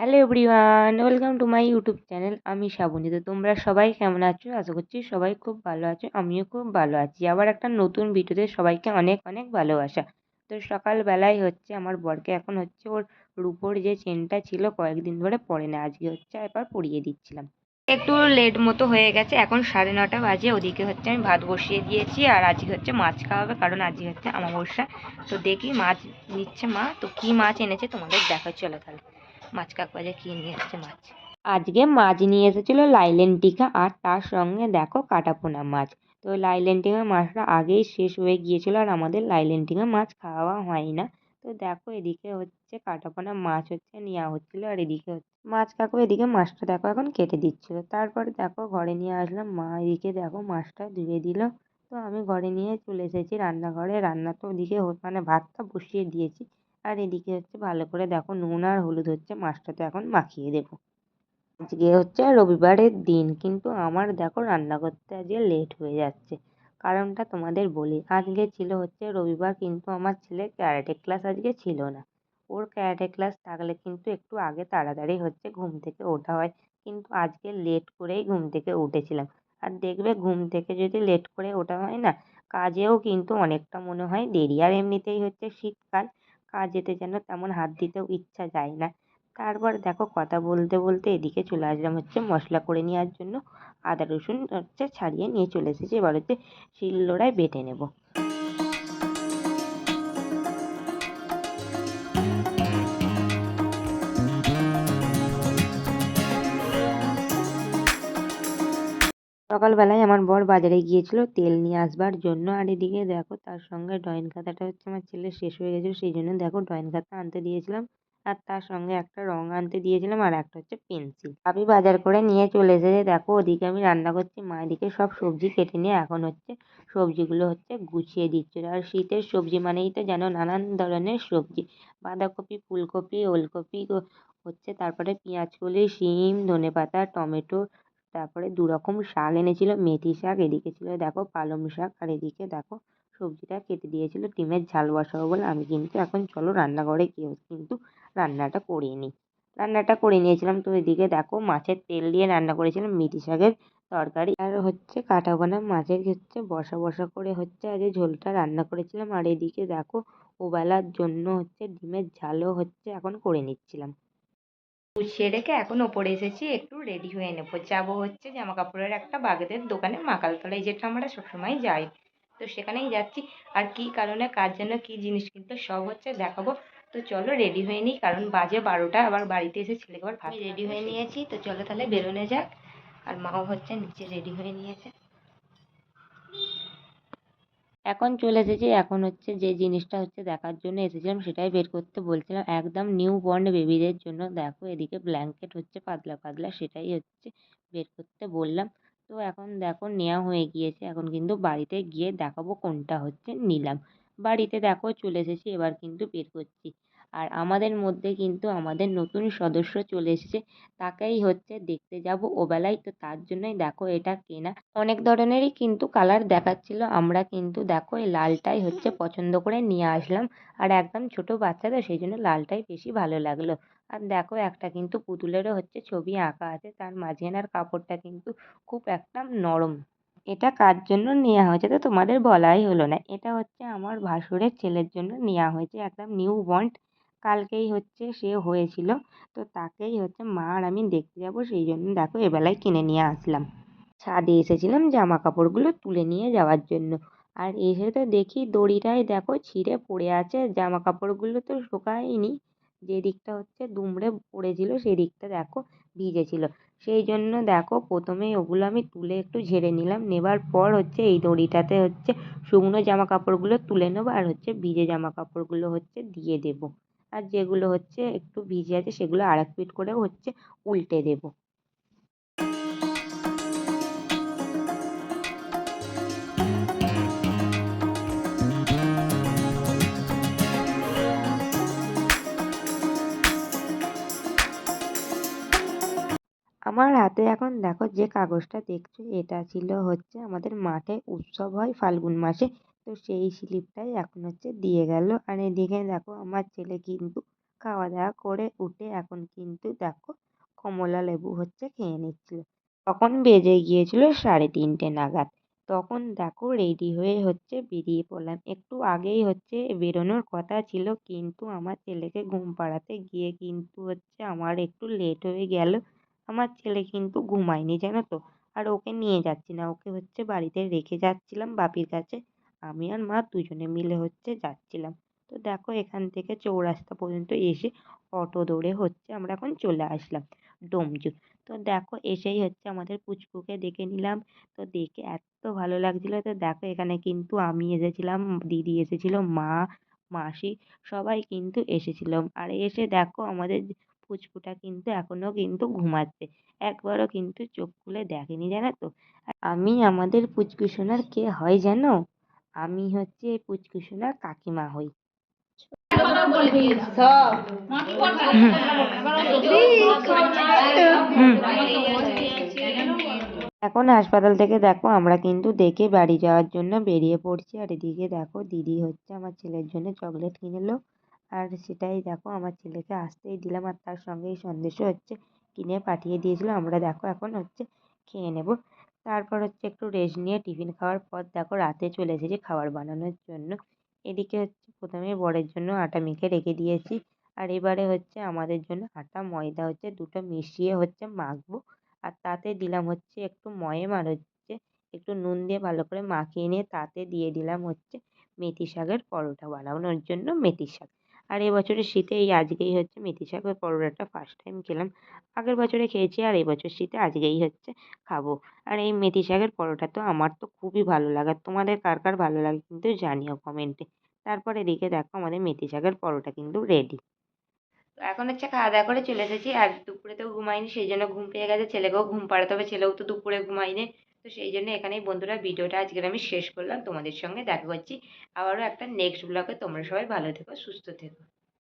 Hello everyone welcome to my YouTube channel আমি শ্রাবণী তো তোমরা সবাই কেমন আছো? আশা করছি সবাই খুব ভালো আছো, আমিও খুব ভালো আছি। আবার একটা নতুন ভিডিওতে সবাইকে অনেক অনেক ভালোবাসা। তো সকালবেলায় হচ্ছে আমার বরকে এখন হচ্ছে ওর রুপোর যে চেনটা ছিল কয়েকদিন ধরে পরে না, আজকে হচ্ছে এবার পরিয়ে দিচ্ছিলাম। একটু লেট মতো হয়ে গেছে, এখন সাড়ে নটা বাজে, ওদিকে হচ্ছে আমি ভাত বসিয়ে দিয়েছি আর আজকে হচ্ছে মাছ খাওয়া হবে, কারণ আজকে হচ্ছে আমাবস্যা তো দেখি মাছ নিচ্ছে মা, তো কী মাছ এনেছে তোমাদের দেখা চলো তাহলে। মাছ কাকুয়া কী নিয়ে এসেছে মাছ? আজকে মাছ নিয়ে এসেছিল লাইলেন টিকা আর তার সঙ্গে দেখো কাটাপোনা মাছ। তো লাইলেন টিকা মাছটা আগেই শেষ হয়ে গিয়েছিল আর আমাদের লাইলেন টিকা মাছ খাওয়া হয় না। তো দেখো এদিকে হচ্ছে কাটাপোনা মাছ হচ্ছে নেওয়া হচ্ছিল আর এদিকে মাছ কাকু এদিকে মাছটা দেখো এখন কেটে দিচ্ছিল। তারপরে দেখো ঘরে নিয়ে আসলাম, মা এদিকে দেখো মাছটা ধুয়ে দিল। তো আমি ঘরে নিয়ে চলে এসেছি রান্নাঘরে। রান্না তো ওদিকে মানে ভাতটা বসিয়ে দিয়েছি। আর এদিকে হচ্ছে ভালো করে দেখো নুন আর হলুদ হচ্ছে মাছটাতে এখন মাখিয়ে দেবো। আজকে হচ্ছে রবিবারের দিন, কিন্তু আমার দেখো রান্না করতে আজকে লেট হয়ে যাচ্ছে। কারণটা তোমাদের বলি, আজকে ছিল হচ্ছে রবিবার, কিন্তু আমার ছেলে ক্যারাটে ক্লাস আজকে ছিল না। ওর ক্যারাটে ক্লাস থাকলে কিন্তু একটু আগে তাড়াতাড়ি হচ্ছে ঘুম থেকে ওঠা হয়, কিন্তু আজকে লেট করেই ঘুম থেকে উঠেছিলাম। আর দেখবে ঘুম থেকে যদি লেট করে ওঠা হয় না, কাজেও কিন্তু অনেকটা মনে হয় দেরি। আর এমনিতেই হচ্ছে শীতকাল কাজেতে যেন তেমন হাত দিতেও ইচ্ছা যায় না। তারপর দেখো কথা বলতে বলতে এদিকে চলে আসলাম হচ্ছে মশলা করে নেওয়ার জন্য। আদা রসুন হচ্ছে ছাড়িয়ে নিয়ে চলে এসেছি। এবার হচ্ছে শিল শিলনোড়ায় বেটে নেব। সকালবেলায় আমার বর বাজারে গিয়েছিল তেল নিয়ে আসবার জন্য। আর এদিকে দেখো, তার সঙ্গে ড্রয়িং খাতাটা হচ্ছে আমার ছেলের শেষ হয়ে গেছিল, সেই জন্য দেখো ড্রয়িং খাতা আনতে দিয়েছিলাম। আর তার সঙ্গে একটা রং আনতে দিয়েছিলাম আর একটা হচ্ছে পেন্সিল। আমি বাজার করে নিয়ে চলে এসেছে, দেখো ওদিকে আমি রান্না করছি, মা এদিকে সব সবজি কেটে নিয়ে এখন হচ্ছে সবজিগুলো হচ্ছে গুছিয়ে দিচ্ছিল আর শীতের সবজি মানেই তো যেন নানান ধরনের সবজি, বাঁধাকপি, ফুলকপি, ওলকপি হচ্ছে তারপরে পেঁয়াজকলি, শিম, ধনেপাতা, টমেটো তারপরে দু রকম শাক এনেছিল, মেথি শাক, এদিকে ছিল দেখো পালং শাক, আর এদিকে দেখো সবজিটা কেটে দিয়েছিল ডিমের ঝাল বসাবো বলে। আমি কিন্তু এখন চলো রান্নাঘরে গিয়ে কিন্তু রান্নাটা করিয়ে নিই। রান্নাটা করে নিয়েছিলাম তো এদিকে দেখো মাছের তেল দিয়ে রান্না করেছিলাম, মেথি শাকের তরকারি। আর হচ্ছে কাটা বানা মাছের হচ্ছে বসা বসা করে হচ্ছে আজ ঝোলটা রান্না করেছিলাম। আর এদিকে দেখো ওবেলার জন্য হচ্ছে ডিমের ঝালও হচ্ছে এখন করে নিচ্ছিলাম। গুছিয়ে রেখে এখন ওপরে এসেছি একটু রেডি হয়ে নেব। যাব হচ্ছে জামা কাপড়ের একটা বাগেদের দোকানে মাকালতলায় যেটা আমরা সবসময় যাই। তো সেখানেই যাচ্ছি। আর কি কারণে কার জন্য কী জিনিস কিনতে সব হচ্ছে দেখাবো। তো চলো রেডি হয়ে নিই কারণ বাজে বারোটা আবার বাড়িতে এসে ছেলেকে আবার রেডি হয়ে নিয়েছি তো চলো তাহলে বেরোনে যাক। আর মাও হচ্ছে নিচে রেডি হয়ে নিয়েছে। এখন চলে এসেছি, এখন হচ্ছে যে জিনিসটা হচ্ছে দেখার জন্য এসেছিলাম সেটাই বের করতে বলছিলাম। একদম নিউ বর্ন বেবিদের জন্য দেখো, এদিকে ব্ল্যাঙ্কেট হচ্ছে পাতলা পাতলা সেটাই হচ্ছে বের করতে বললাম। তো এখন দেখো নেওয়া হয়ে গিয়েছে, এখন কিন্তু বাড়িতে গিয়ে দেখাবো কোনটা হচ্ছে নিলাম। বাড়িতে দেখো চলে এসেছি, এবার কিন্তু বের করছি। আর আমাদের মধ্যে কিন্তু আমাদের নতুন সদস্য চলে এসেছে। তাকেই হচ্ছে দেখতে যাব ওবেলায়। তো তার জন্যই দেখো এটা কেনা। অনেক ধরনেরই কিন্তু কালার দেখাচ্ছিল। আমরা কিন্তু দেখো এই লালটাই হচ্ছে পছন্দ করে নিয়ে আসলাম। আর একদম ছোট বাচ্চা তো সেই জন্য লালটাই বেশি ভালো লাগল। আর দেখো একটা কিন্তু পুতুলেরও হচ্ছে ছবি আঁকা আছে। তার মাঝখানের কাপড়টা কিন্তু খুব একটা নরম। এটা কার জন্য নেওয়া হয়েছে তো তোমাদের বলাই হলো না। এটা হচ্ছে আমার ভাসুরের ছেলের জন্য নেওয়া হয়েছে। একদম নিউ বন্ড কালকেই হচ্ছে সে হয়েছিল। তো তাকেই হচ্ছে মা আর আমি দেখতে যাব। সেই জন্য দেখো, এবেলায় কিনে নিয়ে আসলাম। ছাদে এসেছিলাম জামা কাপড়গুলো তুলে নিয়ে যাওয়ার জন্য। আর এসে তো দেখি দড়িটায় দেখো ছিঁড়ে পড়ে আছে জামা কাপড়গুলো তো শুকায়নি। যে দিকটা হচ্ছে দুমড়ে পড়েছিল সেই দিকটা দেখো ভিজেছিল। সেই জন্য দেখো, প্রথমেই ওগুলো আমি তুলে একটু ঝেড়ে নিলাম। নেবার পর হচ্ছে এই দড়িটাতে হচ্ছে শুকনো জামা কাপড়গুলো তুলে নেব, আর হচ্ছে ভিজে জামা কাপড়গুলো হচ্ছে দিয়ে দেবো। আর যেগুলো হচ্ছে একটু ভিজে আছে সেগুলো আর এক পিট করেও হচ্ছে উল্টে দেবো। আমার হাতে এখন দেখো যে কাগজটা দেখছ, এটা ছিল হচ্ছে আমাদের মাঠে উৎসব হয় ফাল্গুন মাসে। তো সেই স্লিপটাই এখন হচ্ছে দিয়ে গেল। আর এদিকে দেখো আমার ছেলে কিন্তু খাওয়া দাওয়া করে উঠে এখন কিন্তু দেখো কমলা লেবু হচ্ছে খেয়ে নিচ্ছিল। তখন বেজে গিয়েছিল সাড়ে তিনটে নাগাদ। তখন দেখো রেডি হয়ে হচ্ছে বেরিয়ে পড়লাম। একটু আগেই হচ্ছে বেরোনোর কথা ছিল কিন্তু আমার ছেলেকে ঘুম পাড়াতে গিয়ে কিন্তু হচ্ছে আমার একটু লেট হয়ে গেল। আমার ছেলে কিন্তু ঘুমায়নি জানো তো? আর ওকে নিয়ে যাচ্ছি না। ওকে হচ্ছে বাড়িতে রেখে যাচ্ছিলাম বাপির কাছে। আমি আর মা দুজনে মিলে হচ্ছে যাচ্ছিলাম। তো দেখো এখান থেকে চৌরাস্তা পর্যন্ত এসে অটো ধরে হচ্ছে আমরা এখন চলে আসলাম ডোমজুর তো দেখো এসেই হচ্ছে আমাদের পুচকুকে দেখে নিলাম। তো দেখে এত ভালো লাগছিল। তো দেখো এখানে কিন্তু আমি এসেছিলাম, দিদি এসেছিল, মা, মাসি সবাই কিন্তু এসেছিল। আর এসে দেখো আমাদের পুচকুটা কিন্তু এখনও কিন্তু ঘুমাচ্ছে। একবারও কিন্তু চোখ খুলে দেখেনি জানো তো? আমি আমাদের পুচকু সোনার কে হয় জানো আমি হচ্ছে এই কাকিমা হই। এখন হাসপাতাল থেকে দেখো আমরা কিন্তু দেখে বাড়ি যাওয়ার জন্য বেরিয়ে পড়ছি। আর এদিকে দেখো দিদি হচ্ছে আমার ছেলের জন্য চকলেট কিনে এলো। আর সেটাই দেখো আমার ছেলেকে আসতেই দিলাম। আর তার সঙ্গেই সন্দেশও হচ্ছে কিনে পাঠিয়ে দিয়েছিল। আমরা দেখো এখন হচ্ছে খেয়ে নেব। তারপর হচ্ছে একটু রেস্ট নিয়ে টিফিন খাওয়ার পর দেখো রাতে চলে এসেছি খাবার বানানোর জন্য। এদিকে হচ্ছে প্রথমে বরের জন্য আটা মেখে রেখে দিয়েছি। আর এবারে হচ্ছে আমাদের জন্য আটা, ময়দা হচ্ছে দুটো মিশিয়ে হচ্ছে মাখবো। আর তাতে দিলাম হচ্ছে একটু ময়েম আর হচ্ছে একটু নুন দিয়ে ভালো করে মাখিয়ে নিয়ে তাতে দিয়ে দিলাম হচ্ছে মেথি শাকের পরোটা বানানোর জন্য মেথি শাক। আর এবছরের শীতে এই আজকেই হচ্ছে মেথি শাকের পরোটাটা ফার্স্ট টাইম খেলাম। আগের বছরে খেয়েছি আর এবছর শীতে আজকেই হচ্ছে খাব। আর এই মেথি শাকের পরোটা তো আমার তো খুবই ভালো লাগে। তোমাদের কার কার ভালো লাগে কিন্তু জানিও কমেন্টে তারপর এদিকে দেখো আমাদের মেথি শাকের পরোটা কিন্তু রেডি এখন হচ্ছে খাওয়া দাওয়া করে চলে এসেছি। আর দুপুরে তো ঘুমাইনি, সেই জন্য ঘুম পেয়ে গেছে। ছেলেকেও ঘুম পাড়াতে হবে। ছেলেও তো দুপুরে ঘুমায়নি। তো সেই জন্য এখানেই বন্ধুরা ভিডিওটা আজকের আমি শেষ করলাম। তোমাদের সঙ্গে দেখা করছি আবারও একটা নেক্সট ব্লগে তোমরা সবাই ভালো থেকো, সুস্থ থেকো।